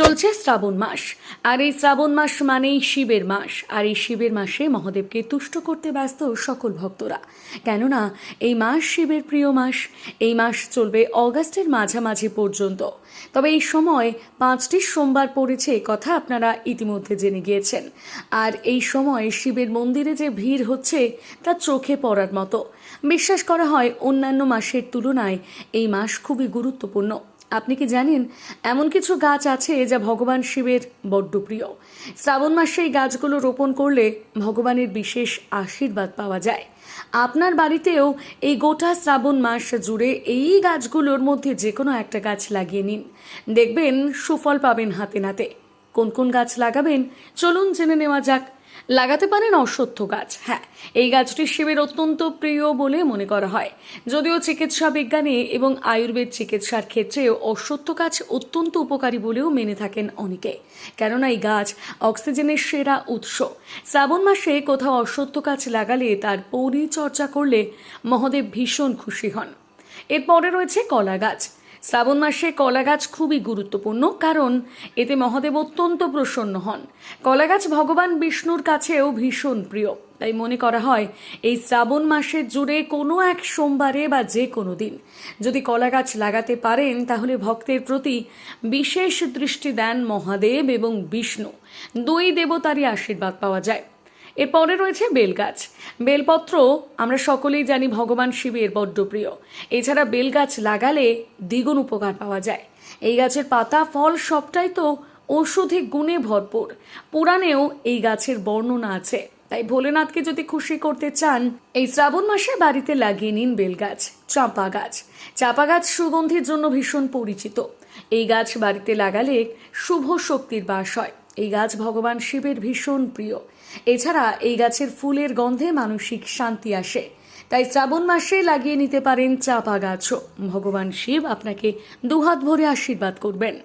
চলছে শ্রাবণ মাস। আর এই শ্রাবণ মাস মানেই শিবের মাস। আর এই শিবের মাসে মহাদেবকে তুষ্ট করতে ব্যস্ত সকল ভক্তরা। কেননা এই মাস শিবের প্রিয় মাস। এই মাস চলবে অগাস্টের মাঝামাঝি পর্যন্ত। তবে এই সময় পাঁচটি সোমবার পড়েছে কথা আপনারা ইতিমধ্যে জেনে গিয়েছেন। আর এই সময় শিবের মন্দিরে যে ভিড় হচ্ছে তা চোখে পড়ার মতো। বিশ্বাস করা হয় অন্যান্য মাসের তুলনায় এই মাস খুবই গুরুত্বপূর্ণ। আপনি কি জানেন, এমন কিছু গাছ আছে যা ভগবান শিবের বড্ড প্রিয়। শ্রাবণ মাসে এই গাছগুলো রোপণ করলে ভগবানের বিশেষ আশীর্বাদ পাওয়া যায়। আপনার বাড়িতেও এই গোটা শ্রাবণ মাস জুড়ে এই গাছগুলোর মধ্যে যে কোনো একটা গাছ লাগিয়ে নিন। দেখবেন সুফল পাবেন হাতে নাতে। কোন কোন গাছ লাগাবেন, চলুন জেনে নেওয়া যাক লাগাতে পারেন অশ্বত্থ গাছ। হ্যাঁ এই গাছটি শিবের অত্যন্ত প্রিয় বলে মনে করা হয়। যদিও চিকিৎসা বিজ্ঞানে এবং আয়ুর্বেদ চিকিৎসার ক্ষেত্রেও অশ্বত্থ গাছ অত্যন্ত উপকারী বলেও মেনে থাকেন অনেকে। কেননা এই গাছ অক্সিজেনের সেরা উৎস। শ্রাবণ মাসে কোথাও অশ্বত্থ গাছ লাগালে তার পরিচর্যা করলে মহাদেব ভীষণ খুশি হন। এরপরে রয়েছে কলা গাছ। শ্রাবণ মাসে কলা গাছ খুবই গুরুত্বপূর্ণ, কারণ এতে মহাদেব অত্যন্ত প্রসন্ন হন। কলা গাছ ভগবান বিষ্ণুর কাছেও ভীষণ প্রিয়। তাই মনে করা হয়, এই শ্রাবণ মাসের জুড়ে কোনো এক সোমবারে বা যে কোনো দিন যদি কলা গাছ লাগাতে পারেন, তাহলে ভক্তের প্রতি বিশেষ দৃষ্টি দেন মহাদেব এবং বিষ্ণু। দুই দেবতারই আশীর্বাদ পাওয়া যায়। এরপরে রয়েছে বেলগাছ। বেলপত্র আমরা সকলেই জানি ভগবান শিবের বড্ড প্রিয়। এছাড়া বেলগাছ লাগালে দ্বিগুণ উপকার পাওয়া যায়। এই গাছের পাতা, ফল সবটাই তো ঔষধি গুণে ভরপুর। পুরাণেও এই গাছের বর্ণনা আছে। তাই ভোলেনাথকে যদি খুশি করতে চান, এই শ্রাবণ মাসে বাড়িতে লাগিয়ে নিন বেলগাছ, চাঁপা গাছ। চাঁপা গাছ সুগন্ধির জন্য ভীষণ পরিচিত। এই গাছ বাড়িতে লাগালে শুভ শক্তির বাস হয়। এই গাছ ভগবান শিবের ভীষণ প্রিয়। এছাড়া এই গাছের ফুলের গন্ধে মানসিক শান্তি আসে। তাই শ্রাবণ মাসে লাগিয়ে নিতে পারেন চাপা গাছও। ভগবান শিব আপনাকে দুহাত ভরে আশীর্বাদ করবেন।